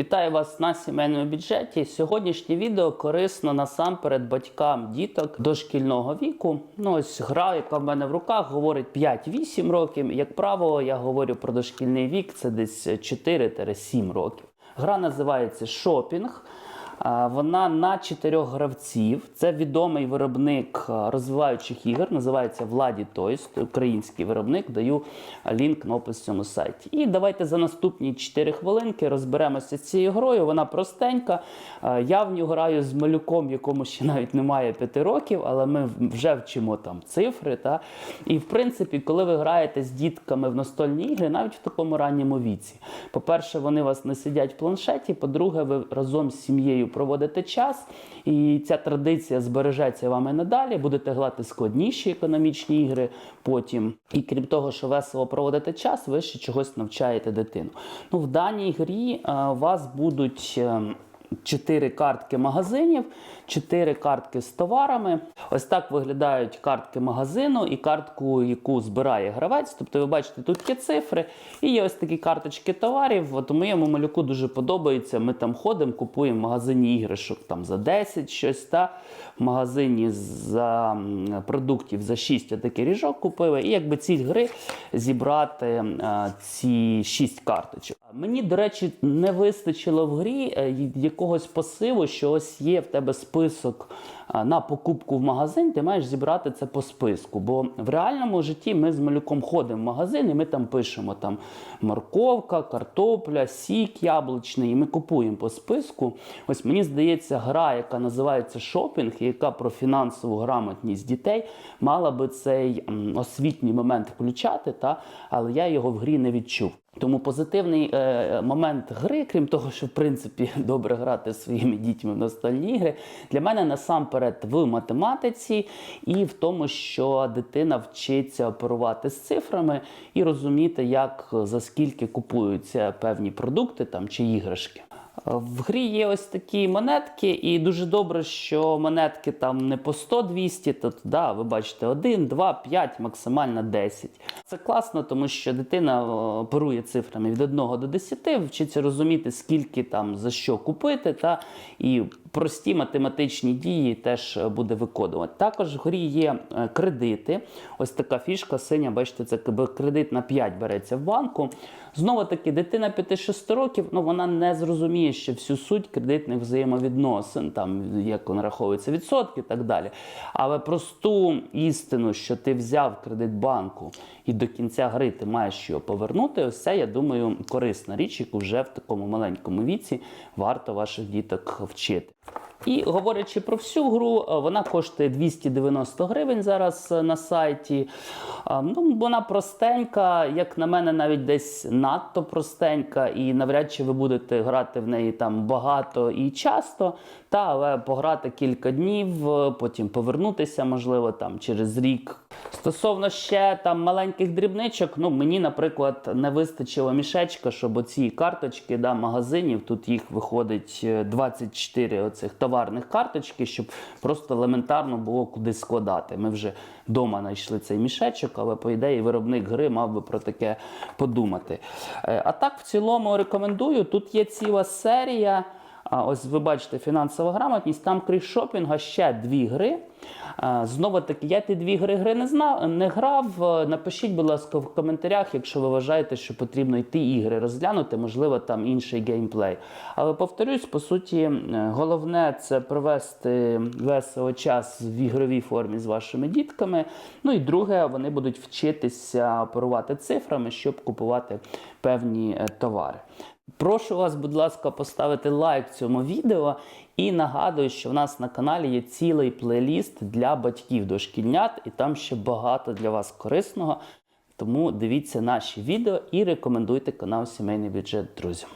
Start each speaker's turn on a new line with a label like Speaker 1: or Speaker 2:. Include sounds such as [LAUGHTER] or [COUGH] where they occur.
Speaker 1: Вітаю вас на сімейному бюджеті. Сьогоднішнє відео корисно насамперед батькам діток дошкільного віку. Ну ось гра, яка в мене в руках, говорить 5-8 років. Як правило, я говорю про дошкільний вік, це десь 4-7 років. Гра називається Шопінг. Вона на чотирьох гравців. Це відомий виробник розвиваючих ігор, називається Владі Toys, український виробник. Даю лінк на опис цьому сайті. І давайте за наступні 4 хвилинки розберемося з цією грою. Вона простенька. Я в нього граю з малюком, якому ще навіть немає 5 років, але ми вже вчимо там цифри. Та? І в принципі, коли ви граєте з дітками в настольні ігри, навіть в такому ранньому віці, по-перше, вони вас не сидять в планшеті. По-друге, ви разом з сім'єю проводите час, і ця традиція збережеться вами надалі. Будете грати складніші економічні ігри потім. І крім того, що весело проводите час, ви ще чогось навчаєте дитину. Ну, в даній грі а, вас будуть. Е, Чотири картки магазинів, чотири картки з товарами. Ось так виглядають картки магазину і картку, яку збирає гравець. Тобто, ви бачите, тут є цифри, і є ось такі карточки товарів. От моєму малюку дуже подобається. Ми там ходимо, купуємо в магазині іграшок там за 10 щось. Та в магазині за продуктів за 6 отакий ріжок купили. І якби ціль гри зібрати е, ці 6 карточок. Мені, до речі, не вистачило в грі е, якогось посиву, що ось є в тебе список на покупку в магазин, ти маєш зібрати це по списку. Бо в реальному житті ми з малюком ходимо в магазин і ми там пишемо там морковка, картопля, сік яблучний, і ми купуємо по списку. Ось мені здається, гра, яка називається шопінг, яка про фінансову грамотність дітей, мала би цей освітній момент включати, та? але я його в грі не відчув. Тому позитивний е, момент гри, крім того, що в принципі [LAUGHS] добре грати своїми дітьми в настольні ігри, для мене насамперед в математиці і в тому, що дитина вчиться оперувати з цифрами і розуміти, як за скільки купуються певні продукти там чи іграшки. В грі є ось такі монетки, і дуже добре, що монетки там не по 100-200, то да, ви бачите 1, 2, 5, максимально 10. Це класно, тому що дитина оперує цифрами від 1 до 10, вчиться розуміти, скільки там за що купити, та і прості математичні дії теж е, буде виконувати. Також в грі є е, кредити. Ось така фішка синя, бачите, це кредит на 5 береться в банку. Знову таки, дитина 5-6 років, ну вона не зрозуміє ще всю суть кредитних взаємовідносин, там як нараховуються відсотки і так далі. Але просту істину, що ти взяв кредит банку і до кінця гри ти маєш його повернути, ось це, я думаю, корисна річ, яку вже в такому маленькому віці варто ваших діток вчити. І говорячи про всю гру, е, вона коштує 290 гривень зараз е, на сайті. Е, Ну, вона простенька, як на мене, навіть десь надто простенька, і навряд чи ви будете грати в неї там багато і часто. Та, але пограти кілька днів, потім повернутися, можливо, там через рік. Стосовно ще там маленьких дрібничок, ну мені, наприклад, не вистачило мішечка, щоб оці карточки да, магазинів, тут їх виходить е, 24 оцих товарних карточки, щоб просто елементарно було куди складати. Ми вже вдома знайшли цей мішечок, але по ідеї виробник гри мав би про таке подумати. Е, А так, в цілому рекомендую. Тут є ціла серія. Ось ви бачите фінансова грамотність, там крім шопінга ще дві гри. Знову таки, я ті дві гри гри не знав, не грав. Е, Напишіть, будь ласка, в коментарях, якщо ви вважаєте, що потрібно йти ігри розглянути, можливо, там інший геймплей. Але повторюсь, по суті, головне це провести весело час в ігровій формі з вашими дітками. Ну і друге, вони будуть вчитися оперувати цифрами, щоб купувати певні е, товари. Прошу вас, будь ласка, поставити лайк цьому відео і нагадую, що в нас на каналі є цілий плейліст для батьків дошкільнят, і там ще багато для вас корисного. Тому дивіться наші відео і рекомендуйте канал Сімейний бюджет друзям.